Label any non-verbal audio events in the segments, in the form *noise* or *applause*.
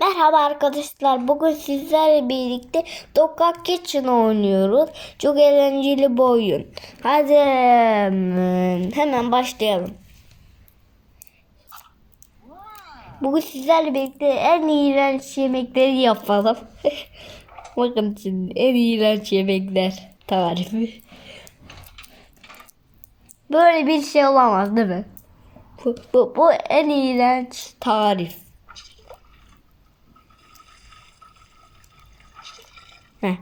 Merhaba arkadaşlar. Bugün sizlerle birlikte Dokak Kitchen oynuyoruz. Çok eğlenceli bir oyun. Hadi hmm, hemen başlayalım. Bugün sizlerle birlikte en iğrenç yemekleri yapalım. *laughs* Bakın şimdi en iğrenç yemekler tarifi. Böyle bir şey olamaz değil mi? Bu, bu, bu en iğrenç tarif. Heh.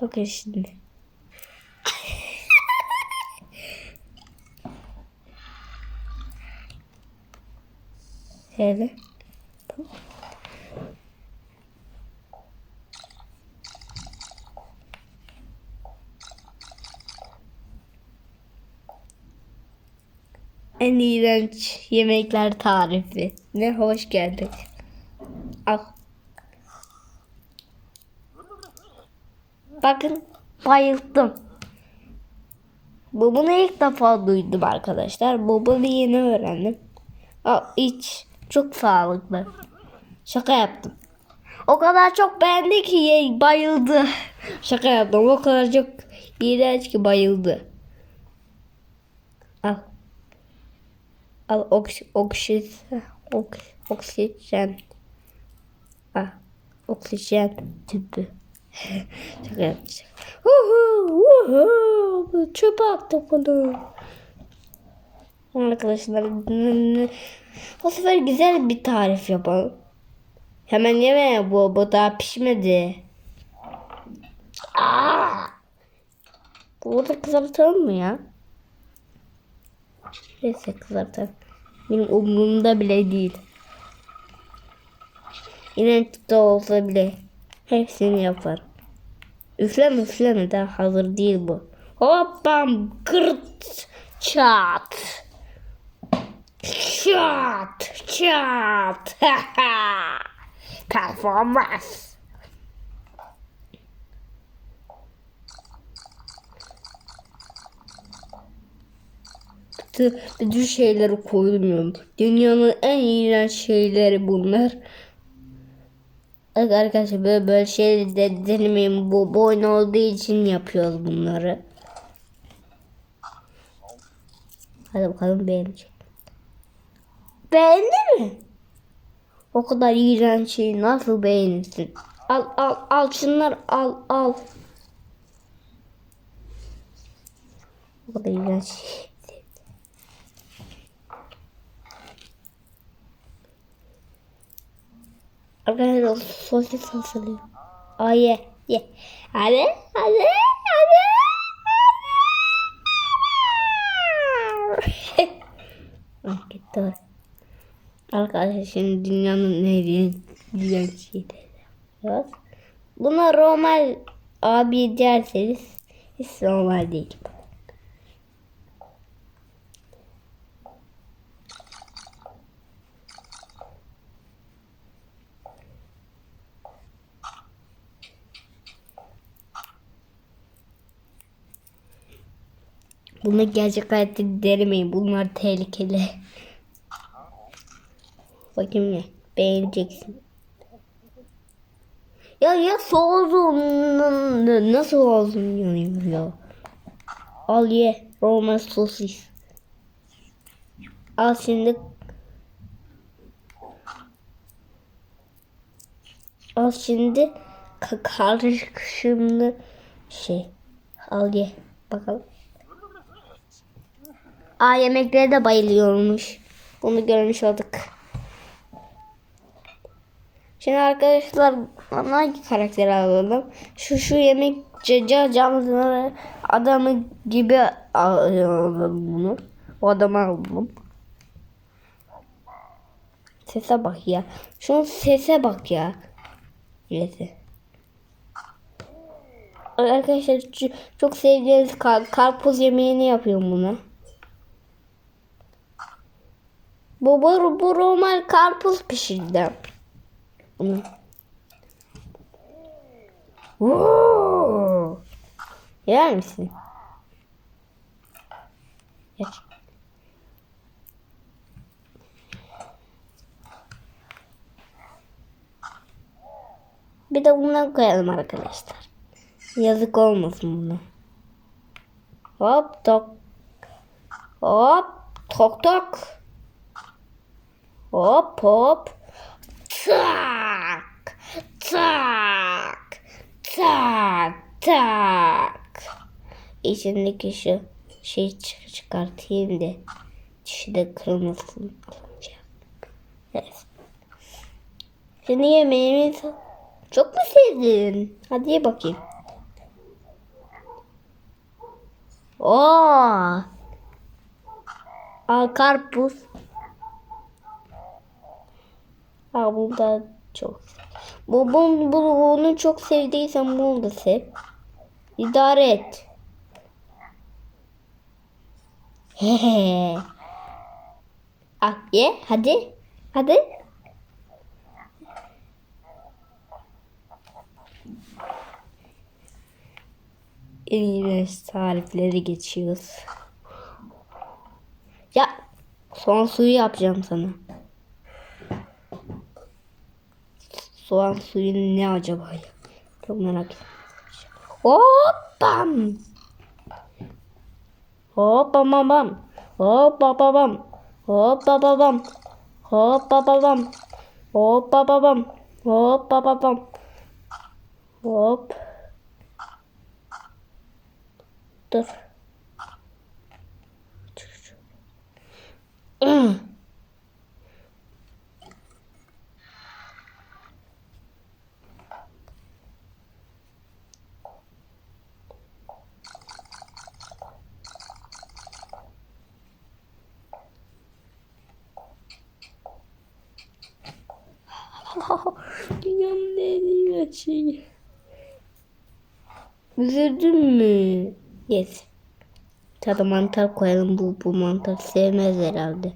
Bakın şimdi. Şöyle. En iğrenç yemekler tarifi. Ne hoş geldik. Al. Bakın bayıldım. Bu bunu ilk defa duydum arkadaşlar. Bu bunu yeni öğrendim. Al iç. Çok sağlıklı. Şaka yaptım. O kadar çok beğendi ki bayıldı. *laughs* Şaka yaptım. O kadar çok iğrenç ki bayıldı. Al. Al oks oksis oks oksijen. Al. Oksijen tüpü. Şaka yapmışım. Uhu, uhu. Çöpe attık bunu. Arkadaşlar o sefer güzel bir tarif yapalım. Hemen yeme bu, bu daha pişmedi. Aa! Burada kızartalım mı ya? Neyse kızartalım. Benim umurumda bile değil. İnanç da olsa bile hepsini yaparım. Üfleme üfleme daha hazır değil bu. Hoppam kırt çat. Çat çat. *laughs* Performans. Bütün- Bütün şeyleri koymuyorum. Dünyanın en iğrenç şeyleri bunlar. Arkadaşlar böyle, böyle şeyleri de denemeyin. Bu boyun olduğu için yapıyoruz bunları. Hadi bakalım beğenecek. Beğendi mi? O kadar iğrenç şeyi nasıl beğenirsin? Al al al şunlar al al. O kadar iğrenç şey. Arkadaşlar sosis hazırlıyor. Aa ye ye. Hadi hadi hadi. *laughs* Ah, gitti. Arkadaşlar şimdi dünyanın ne diyen şeyleri yapıyoruz. Buna normal abi derseniz hiç normal değil. Bunu gerçek hayatta denemeyin. Bunlar tehlikeli. Bakayım ne? Beğeneceksin. Ya ya soğudun. Nasıl ağzın yanıyor ya? Al ye. Roma sosis. Al şimdi. Al şimdi ka- karışımlı şey. Al ye. Bakalım. Aa yemeklere de bayılıyormuş. Bunu görmüş olduk. Şimdi arkadaşlar hangi karakteri alalım? Şu şu yemek caca canlı adamı gibi alalım bunu. O adamı alalım. Sese bak ya. Şunun sese bak ya. Neyse. Arkadaşlar çok sevdiğiniz kar- karpuz yemeğini yapıyorum buna. Baba bu Romal karpuz pişirdi. Oo. Yer misin? Yer. Bir de bundan koyalım arkadaşlar. Yazık olmasın buna. Hop tok. Hop tok tok. Hop hop. Tak. Tak. Tak. Tak. İçindeki şu şey çık- çıkartayım da dişi de kırılmasın. Evet. Şimdi yemeğimiz çok mu sevdin? Hadi ye bakayım. Oo. Al karpuz. Al bunu da çok. Bu, bunu çok sevdiysen bunu da sev. İdare et. *laughs* Hehe. Al ye hadi. Hadi. En iğrenç tarifleri geçiyoruz. Ya soğan suyu yapacağım sana. Soğan suyu ne acaba ya? Çok merak ettim. Hoppam. Hoppa bam bam. Hoppa bam bam. Hoppa bam bam. Hoppa bam bam. Hoppa bam bam. Hoppa bam bam. Hop. Dur. *clears throat* Ih. Dünyanın en iyi şeyi. Üzüldün mü? Yes. Tadı mantar koyalım. Bu, bu mantar sevmez herhalde.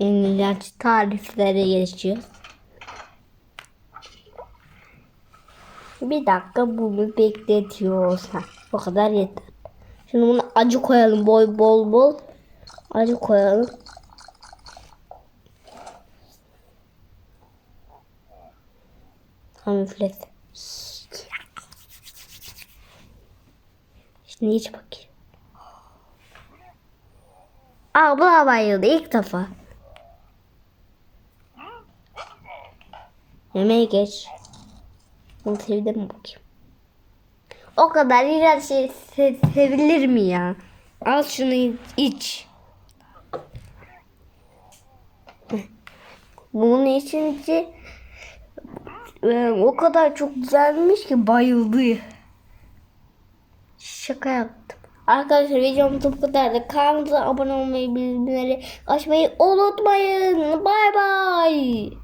En iğrenç tariflere geçiyor. Bir dakika bunu bekletiyoruz. Ha, o kadar yeter. Şimdi bunu acı koyalım boy bol bol. Acı koyalım. Hafiflet. Şimdi iç bakayım. Aa bu bayıldı ilk defa. Yemeğe geç. Bunu sevdim mi bakayım. O kadar iğrenç şey se- sevilir mi ya? Al şunu iç. Bunun içince e, o kadar çok güzelmiş ki bayıldı. Şaka yaptım. Arkadaşlar videomuz bu kadardı. Kanalımıza abone olmayı, bildirimleri açmayı unutmayın. Bay bay.